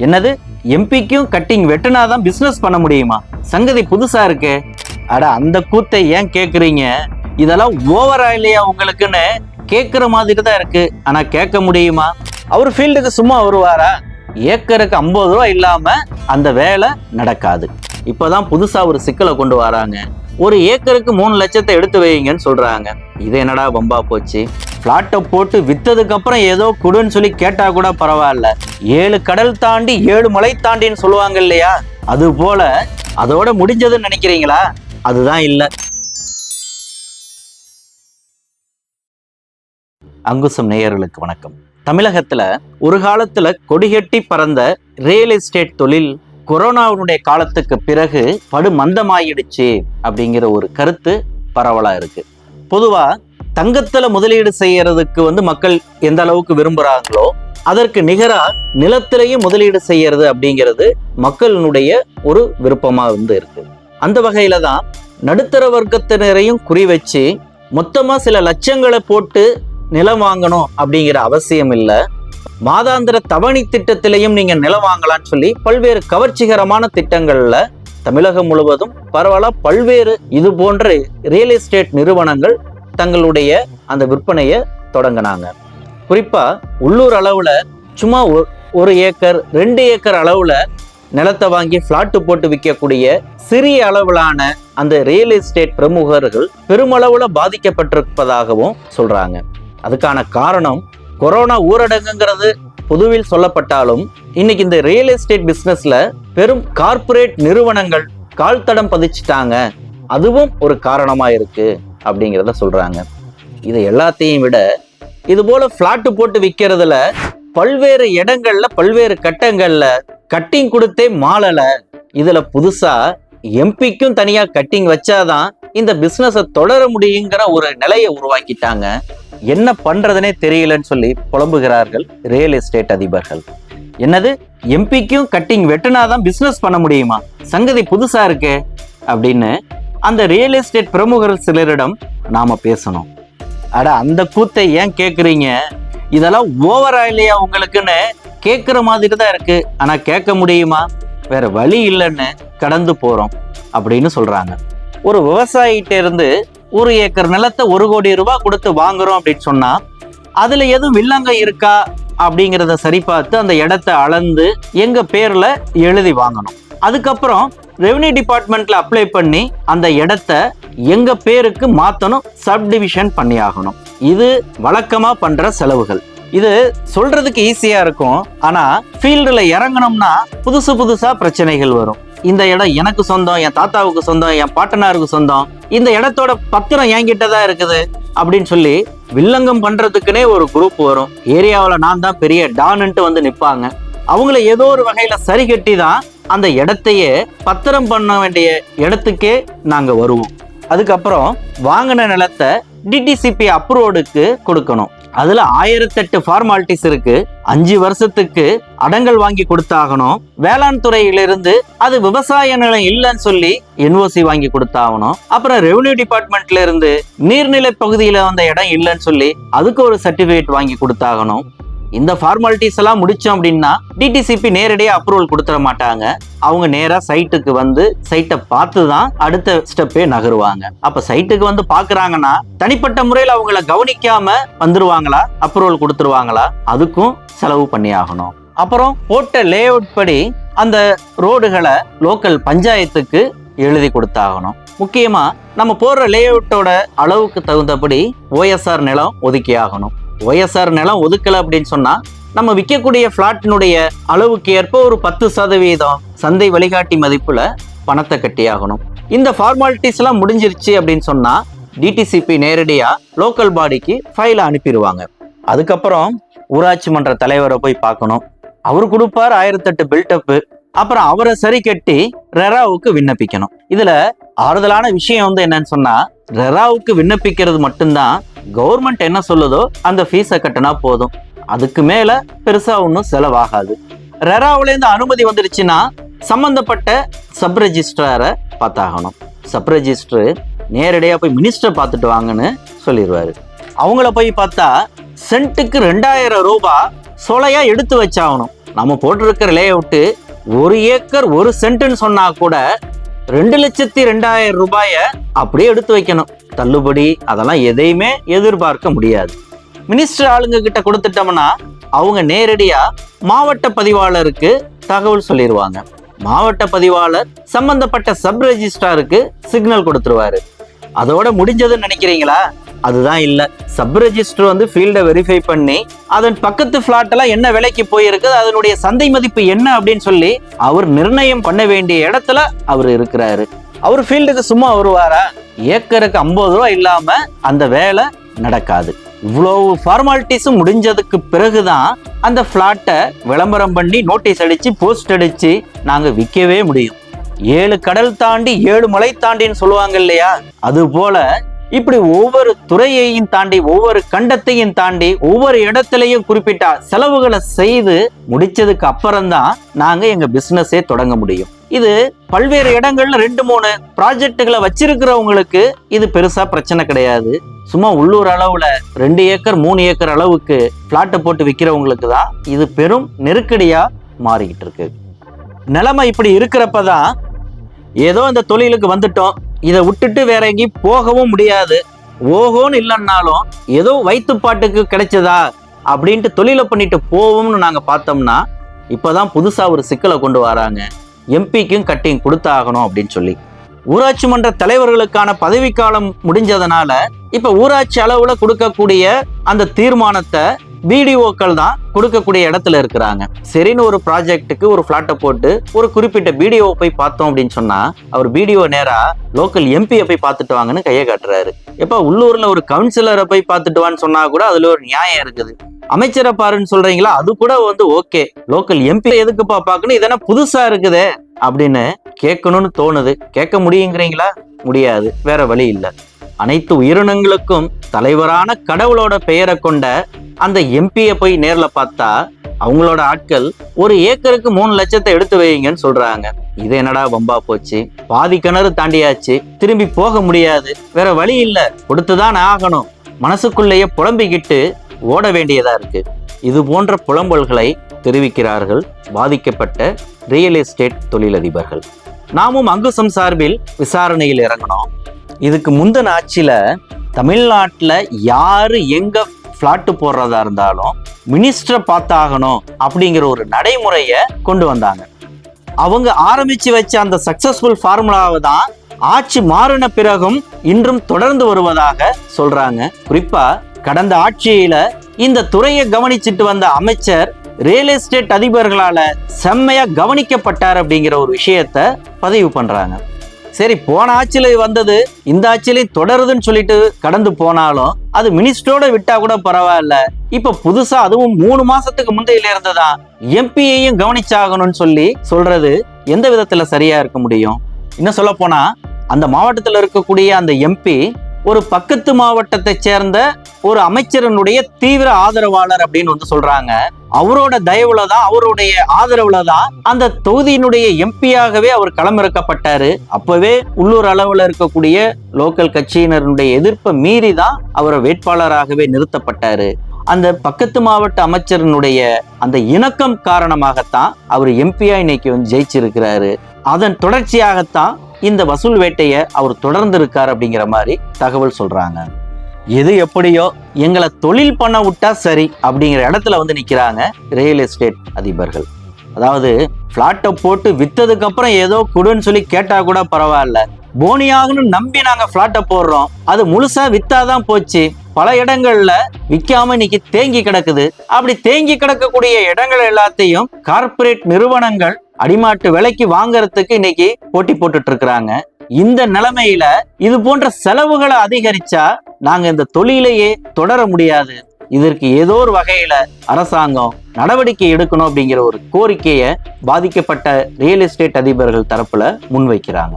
என்னது? எம்பிக்கும் cutting வெட்டினாதான் business பண்ண முடியுமா? சங்கதி புதுசா இருக்கு. அட அந்த கூத்தை ஏன் கேக்குறீங்க? இதெல்லாம் ஓவரா இல்லையா உங்களுக்குன்னு கேட்குற மாதிரி தான் இருக்கு. ஆனா கேட்க முடியுமா? அவர் ஃபீல்டுக்கு சும்மா வருவாரா? ஏக்கருக்கு ஐம்பது ரூபா இல்லாம அந்த வேலை நடக்காது. இப்பதான் புதுசா ஒரு சிக்கலை கொண்டு வராங்க. ஒரு ஏக்கருக்கு மூணு லட்சத்தை எடுத்து வைங்கன்னு சொல்றாங்க. இது என்னடா பம்பா போச்சு? பிளாட்டை போட்டு வித்ததுக்கு அப்புறம் ஏதோ குடுன்னு சொல்லி கேட்டா கூட பரவாயில்ல. ஏழு கடல் தாண்டி ஏழு மலை தாண்டின்னு சொல்லுவாங்க இல்லையா? அது போல அதோட முடிஞ்சதுன்னு நினைக்கிறீங்களா? அதுதான் இல்லை. அங்குசம் நேயர்களுக்கு வணக்கம். தமிழகத்துல ஒரு காலத்துல கொடிகட்டி பறந்த ரியல் எஸ்டேட் தொழில் கொரோனாவினுடைய காலத்துக்கு பிறகு படு மந்தமாயிடுச்சு அப்படிங்கிற ஒரு கருத்து பரவலாக இருக்கு. பொதுவாக தங்கத்தில் முதலீடு செய்யறதுக்கு வந்து மக்கள் எந்த அளவுக்கு விரும்புகிறாங்களோ அதற்கு நிகராக நிலத்திலையும் முதலீடு செய்யறது அப்படிங்கிறது மக்களினுடைய ஒரு விருப்பமாக வந்து இருக்கு. அந்த வகையில தான் நடுத்தர வர்க்கத்தினரையும் குறி வச்சு மொத்தமாக சில லட்சங்களை போட்டு நிலம் வாங்கணும் அப்படிங்கிற அவசியம் இல்லை. மாதாந்திர தவணை திட்டத்திலையும் நீங்க நிலம் வாங்கலாம்னு சொல்லி பல்வேறு கவர்ச்சிகரமான திட்டங்கள்ல தமிழகம் முழுவதும் பரவாயில்ல பல்வேறு இது போன்ற ரியல் எஸ்டேட் நிறுவனங்கள் தங்களுடைய அந்த விற்பனையை தொடங்கினாங்க. குறிப்பா உள்ளூர் அளவுல சும்மா ஒ- ஒரு ஏக்கர் ரெண்டு ஏக்கர் அளவுல நிலத்தை வாங்கி ஃப்ளாட்டு போட்டு விற்கக்கூடிய சிறிய அளவிலான அந்த ரியல் எஸ்டேட் பிரமுகர்கள் பெருமளவில் பாதிக்கப்பட்டிருப்பதாகவும் சொல்றாங்க. அதுக்கான காரணம் கொரோனா ஊரடங்குங்கிறது பொதுவில் சொல்லப்பட்டாலும் இன்னைக்கு இந்த ரியல் எஸ்டேட் பிசினஸ்ல பெரும் கார்ப்பரேட் நிறுவனங்கள் கால் தடம் பதிச்சிட்டாங்க. அதுவும் ஒரு காரணமா இருக்கு அப்படிங்கிறத சொல்றாங்க. இது எல்லாத்தையும் விட இது போல ஃப்ளாட்டு போட்டு விற்கிறதுல பல்வேறு இடங்கள்ல பல்வேறு கட்டங்கள்ல கட்டிங் கொடுத்தே மாளல. இதுல புதுசா எம்பிக்கும் தனியா கட்டிங் வச்சாதான் இந்த பிசினஸை தொடர முடியுங்கிற ஒரு நிலையை உருவாக்கிட்டாங்க. என்ன பண்றதுனே தெரியலன்னு சொல்லி புலம்புகிறார்கள் ரியல் எஸ்டேட் அதிபர்கள். என்னது? எம்பிக்கும் கட்டிங் வெட்டினாதான் பிசினஸ் பண்ண முடியுமா? சங்கதி புதுசா இருக்கு அப்படின்னு அந்த ரியல் எஸ்டேட் பிரமுகர்கள் சிலரிடம் நாம பேசணும். அட அந்த கூத்தை ஏன் கேட்குறீங்க இதெல்லாம் ஓவரா இல்லையா உங்களுக்குன்னு கேட்குற மாதிரி தான் இருக்கு. ஆனால் கேட்க முடியுமா? வேற வழி இல்லைன்னு கடந்து போகிறோம் அப்படின்னு சொல்றாங்க. ஒரு விவசாயிகிட்ட இருந்து ஒரு ஏக்கர் நிலத்தை ஒரு கோடி ரூபாய் கொடுத்து வாங்குறோம் அப்படின்னு சொன்னா அதுல எதுவும் வில்லங்க இருக்கா அப்படிங்கிறத சரி பார்த்து அந்த இடத்த அளந்து எங்க பேர்ல எழுதி வாங்கணும். அதுக்கப்புறம் ரெவன்யூ டிபார்ட்மெண்ட்ல அப்ளை பண்ணி அந்த இடத்த எங்க பேருக்கு மாத்தணும் சப்டிவிஷன் பண்ணி ஆகணும். இது வழக்கமா பண்ற செலவுகள். இது சொல்றதுக்கு ஈஸியா இருக்கும். ஆனா ஃபீல்டுல இறங்கணும்னா புதுசு புதுசா பிரச்சனைகள் வரும். இந்த இடம் எனக்கு சொந்தம் என் தாத்தாவுக்கு சொந்தம் என் பாட்டனாருக்கு சொந்தம். இந்த இடத்தோட பத்திரம் என்கிட்ட தான் இருக்குது அப்படின்னு சொல்லி வில்லங்கம் பண்றதுக்குன்னே ஒரு குரூப் வரும். ஏரியாவில் நான் தான் பெரிய டானுன்ட்டு வந்து நிற்பாங்க அவங்கள ஏதோ ஒரு வகையில சரி கட்டி தான் அந்த இடத்தையே பத்திரம் பண்ண வேண்டிய இடத்துக்கே நாங்கள் வருவோம். அதுக்கப்புறம் வாங்கின நிலத்தை டிடிசிபி அப்ரூவ்டுக்கு கொடுக்கணும். அதுல ஆயிரத்தெட்டு ஃபார்மாலிட்டிஸ் இருக்கு. அஞ்சு வருஷத்துக்கு அடங்கல் வாங்கி கொடுத்தாகணும். வேளாண் துறையிலிருந்து அது விவசாய நிலம் இல்லைன்னு சொல்லி என்ஓசி வாங்கி கொடுத்தாகணும். அப்புறம் ரெவன்யூ டிபார்ட்மெண்ட்ல இருந்து நீர்நிலை பகுதியில வந்த இடம் இல்லைன்னு சொல்லி அதுக்கு ஒரு சர்டிபிகேட் வாங்கி கொடுத்தாகணும். இந்த ஃபார்மாலிட்டிஸ் எல்லாம் முடிச்சோம் அப்படின்னா டிடிசிபி நேரடியாக அப்ரூவல் கொடுத்துட மாட்டாங்க. அவங்க நேராக சைட்டுக்கு வந்து சைட்டை பார்த்து தான் அடுத்த ஸ்டெப்பே நகருவாங்க. அப்ப சைட்டுக்கு வந்து பார்க்குறாங்கன்னா தனிப்பட்ட முறையில் அவங்கள கவனிக்காம வந்துருவாங்களா? அப்ரூவல் கொடுத்துருவாங்களா? அதுக்கும் செலவு பண்ணி ஆகணும். அப்புறம் போட்ட லேஅவுட் படி அந்த ரோடுகளை லோக்கல் பஞ்சாயத்துக்கு எழுதி கொடுத்தாகணும். முக்கியமா நம்ம போடுற லேஅவுட்டோட அளவுக்கு தகுந்தபடி ஓஎஸ்ஆர் நிலம் ஒதுக்கி ஆகணும். ஒய்எஸ்ஆர் நிலம் ஒதுக்கலை அப்படின்னு சொன்னால் நம்ம விற்கக்கூடிய ஃப்ளாட்டினுடைய அளவுக்கு ஏற்ப ஒரு பத்து சதவீதம் சந்தை வழிகாட்டி மதிப்பில் பணத்தை கட்டியாகணும் இந்த ஃபார்மாலிட்டிஸ்லாம் முடிஞ்சிருச்சு அப்படின்னு சொன்னால் டிடிசிபி நேரடியாக லோக்கல் பாடிக்கு ஃபைலை அனுப்பிடுவாங்க. அதுக்கப்புறம் ஊராட்சி மன்ற தலைவரை போய் பார்க்கணும். அவர் கொடுப்பார் ஆயிரத்தெட்டு பில்டப்பு அப்புறம் அவரை சரி கட்டி ரெராவுக்கு விண்ணப்பிக்கணும். இதில் ஆறுதலான விஷயம் வந்து என்னன்னு சொன்னால் ரெராவுக்கு விண்ணப்பிக்கிறது மட்டும்தான் கவர்மெண்ட் என்ன சொல்லுதோ அந்த ஃபீஸை கட்டினா போதும். அதுக்கு மேல பெருசா ஒன்றும் செலவாகாது. ரெராவிலேருந்து அனுமதி வந்துடுச்சுன்னா சம்பந்தப்பட்ட சப் ரெஜிஸ்ட்ராரை பார்த்தாகணும். சப் ரெஜிஸ்டர் நேரடியாக போய் மினிஸ்டர் பார்த்துட்டு வாங்கன்னு சொல்லிடுவாரு அவங்கள போய் பார்த்தா சென்ட்டுக்கு ரெண்டாயிரம் ரூபாய் சொலையாக எடுத்து வச்சாகணும். நம்ம போட்டிருக்கிற லே அவுட்டு ஒரு ஏக்கர் ஒரு சென்ட்டுன்னு சொன்னா கூட ரெண்டு லட்சத்தி ரெண்டாயிரம் ரூபாயை அப்படியே எடுத்து வைக்கணும். தள்ளுபடி அதெல்லாம் எதையுமே எதிர்பார்க்க முடியாது. மினிஸ்டர் ஆளுங்க கிட்ட கொடுத்துட்டோம்னா அவங்க நேரடியா மாவட்ட பதிவாளருக்கு தகவல் சொல்லிடுவாங்க மாவட்ட பதிவாளர் சம்பந்தப்பட்ட சப் ரெஜிஸ்ட்ராருக்கு சிக்னல் கொடுத்துருவாரு. அதோட முடிஞ்சதுன்னு நினைக்கிறீங்களா? அதுதான் இல்ல. சப் ரெஜிஸ்டர் வந்து ஃபீல்டை வெரிஃபை பண்ணி அதன் பக்கத்து பிளாட் எல்லாம் என்ன விலைக்கு போயிருக்கு அதனுடைய சந்தை மதிப்பு என்ன அப்படின்னு சொல்லி அவர் நிர்ணயம் பண்ண வேண்டிய இடத்துல அவர் இருக்கிறாரு. அவர் ஃபீல்டுக்கு சும்மா வருவாரா? ஏக்கருக்கு ஐம்பது ரூபா இல்லாம அந்த வேலை நடக்காது. இவ்வளவு ஃபார்மாலிட்டிஸும் முடிஞ்சதுக்கு பிறகுதான் அந்த ஃப்ளாட்டை விளம்பரம் பண்ணி நோட்டீஸ் அடிச்சு போஸ்ட் அடிச்சு நாங்க விற்கவே முடியும். ஏழு கடல் தாண்டி ஏழு மலை தாண்டின்னு சொல்லுவாங்க இல்லையா? அது போல இப்படி ஒவ்வொரு துறையையும் தாண்டி ஒவ்வொரு கண்டத்தையும் தாண்டி ஒவ்வொரு இடத்துலையும் குறிப்பிட்ட செலவுகளை செய்து முடிச்சதுக்கு அப்புறம்தான் நாங்க எங்க பிசினஸே தொடங்க முடியும். இது பல்வேறு இடங்கள்ல ரெண்டு மூணு ப்ராஜெக்டுகளை வச்சிருக்கிறவங்களுக்கு இது பெருசா பிரச்சனை கிடையாது. சும்மா உள்ளூர் அளவுல ரெண்டு ஏக்கர் மூணு ஏக்கர் அளவுக்கு பிளாட்டை போட்டு விற்கிறவங்களுக்கு தான் இது பெரும் நெருக்கடியா மாறிக்கிட்டு இருக்கு. நிலைமை இப்படி இருக்கிறப்ப தான் ஏதோ இந்த தொழிலுக்கு வந்துட்டோம். இதை விட்டுட்டு வேற எங்கேயும் போகவும் முடியாது. ஓஹோன்னு இல்லைன்னாலும் ஏதோ வயிற்றுப்பாட்டுக்கு கிடைச்சதா அப்படின்ட்டு தொழிலை பண்ணிட்டு போவோம்னு நாங்கள் பார்த்தோம்னா இப்போ தான் புதுசாக ஒரு சிக்கலை கொண்டு வராங்க. எம்பிக்கும் கட்டிங் கொடுத்தாகணும் அப்படின்னு சொல்லி. ஊராட்சி மன்ற தலைவர்களுக்கான பதவிக்காலம் முடிஞ்சதுனால இப்போ ஊராட்சி அளவில் கொடுக்கக்கூடிய அந்த தீர்மானத்தை பிடிஓக்கள் தான் கொடுக்கக்கூடிய இடத்துல இருக்கிறாங்க. சரின்னு ஒரு ப்ராஜெக்ட்டுக்கு ஒரு ஃப்ளாட்டை போட்டு ஒரு குறிப்பிட்ட பிடிஓ போய் பார்த்தோம் அப்படின்னு சொன்னா அவர் பிடிஓ நேரா லோக்கல் எம்பியை போய் பார்த்துட்டு வாங்கன்னு கையை காட்டுறாரு. எப்ப உள்ளூர்ல ஒரு கவுன்சிலரை போய் பார்த்துட்டு வான்னு சொன்னா கூட அதுல ஒரு நியாயம் இருக்குது. அமைச்சரை பாருன்னு சொல்றீங்களா? அது கூட வந்து ஓகே லோக்கல் எம்பி எதுக்குப்பா பார்க்கணும்? இதெல்லாம் புதுசா இருக்குதே? அப்படின்னு கேட்கணும்னு தோணுது. கேட்க முடியுங்கிறீங்களா? முடியாது. வேற வழி இல்லை. அனைத்து உயிரினங்களுக்கும் தலைவரான கடவுளோட பெயரை கொண்ட அந்த எம்பியை போய் நேரில் பார்த்தா அவங்களோட ஆட்கள் ஒரு ஏக்கருக்கு மூணு லட்சத்தை எடுத்து வைங்கன்னு சொல்றாங்க. இது என்னடா வம்பா போச்சு? பாதி கிணறு தாண்டியாச்சு. திரும்பி போக முடியாது. வேற வழி இல்லை. கொடுத்துதான் ஆகணும். மனசுக்குள்ளேயே புலம்பிக்கிட்டு ஓட வேண்டியதா இருக்கு. இது போன்ற புலம்பல்களை தெரிவிக்கிறார்கள் பாதிக்கப்பட்ட ரியல் எஸ்டேட் தொழிலதிபர்கள். நாமும் அங்குசம் சார்பில் விசாரணையில் இறங்கினோம். இதுக்கு முந்தின ஆட்சியில தமிழ்நாட்டில் யாரு எங்க ஃப்ளாட்டு போடுறதா இருந்தாலும் மினிஸ்டரை பார்த்தாகணும் அப்படிங்கிற ஒரு நடைமுறையை கொண்டு வந்தாங்க. அவங்க ஆரம்பிச்சு வச்ச அந்த சக்சஸ்ஃபுல் ஃபார்முலாவை தான் ஆட்சி மாறின பிறகும் இன்றும் தொடர்ந்து வருவதாக சொல்றாங்க. குறிப்பா கடந்த ஆட்சியில இந்த துறையை கவனிச்சிட்டு வந்த அமைச்சர் ரியல் எஸ்டேட் அதிபர்களால செம்மையா கவனிக்கப்பட்டார் அப்படிங்கிற ஒரு விஷயத்த பதிவு பண்றாங்க. சரி போன ஆட்சியில் வந்தது இந்த ஆட்சியிலையும் தொடருதுன்னு சொல்லிட்டு கடந்து போனாலும் அது மினிஸ்டரோட விட்டா கூட பரவாயில்ல. இப்ப புதுசா அதுவும் மூணு மாசத்துக்கு முந்தையில இருந்துதான் எம்பியையும் கவனிச்சாகணும்னு சொல்லி சொல்றது எந்த விதத்துல சரியா இருக்க முடியும்? இன்னும் சொல்ல போனா அந்த மாவட்டத்தில் இருக்கக்கூடிய அந்த எம்பி ஒரு பக்கத்து மாவட்டத்தை சேர்ந்த ஒரு அமைச்சரனுடைய தீவிர ஆதரவாளர் அப்படின்னு வந்து சொல்றாங்க. அவரோட தயவுல தான் அவருடைய ஆதரவுல தான் அந்த தொகுதியினுடைய எம்பியாகவே அவர் களமிறக்கப்பட்டாரு. அப்பவே உள்ளூர் அளவுல இருக்கக்கூடிய லோக்கல் கட்சியினருடைய எதிர்ப்பை மீறி தான் அவர் வேட்பாளராகவே நிறுத்தப்பட்டாரு. அந்த பக்கத்து மாவட்ட அமைச்சரினுடைய அந்த இணக்கம் காரணமாகத்தான் அவர் எம்பியா இன்னைக்கு வந்து ஜெயிச்சிருக்கிறாரு. அதன் தொடர்ச்சியாகத்தான் இந்த வசூல் வேட்டையை அவர் தொடர்ந்து இருக்கார் அப்படிங்கிற மாதிரி தகவல் சொல்றாங்க. எது எப்படியோ எங்களை தொழில் பண்ண விட்டா சரி அப்படிங்கிற இடத்துல வந்து நிற்கிறாங்க ரியல் எஸ்டேட் அதிபர்கள். அதாவது பிளாட்டை போட்டு வித்ததுக்கு அப்புறம் ஏதோ கொடுன்னு சொல்லி கேட்டா கூட பரவாயில்ல. போனியாகனு நம்பி நாங்க பிளாட்டை போடுறோம். அது முழுசா வித்தாதான் போச்சு. பல இடங்கள்ல விற்காம இன்னைக்கு தேங்கி கிடக்குது. அப்படி தேங்கி கிடக்கக்கூடிய இடங்கள் எல்லாத்தையும் கார்ப்பரேட் நிறுவனங்கள் அடிமாட்டு விலைக்கு வாங்கறதுக்கு இன்னைக்கு போட்டி போட்டுட்டு இருக்கிறாங்க இந்த நிலைமையில இது போன்ற செலவுகளை அதிகரிச்சா நாங்க இந்த தொழிலையே தொடர முடியாது. இதற்கு ஏதோ ஒரு வகையில அரசாங்கம் நடவடிக்கை எடுக்கணும் அப்படிங்கிற ஒரு கோரிக்கையை பாதிக்கப்பட்ட ரியல் எஸ்டேட் அதிபர்கள் தரப்புல முன்வைக்கிறாங்க.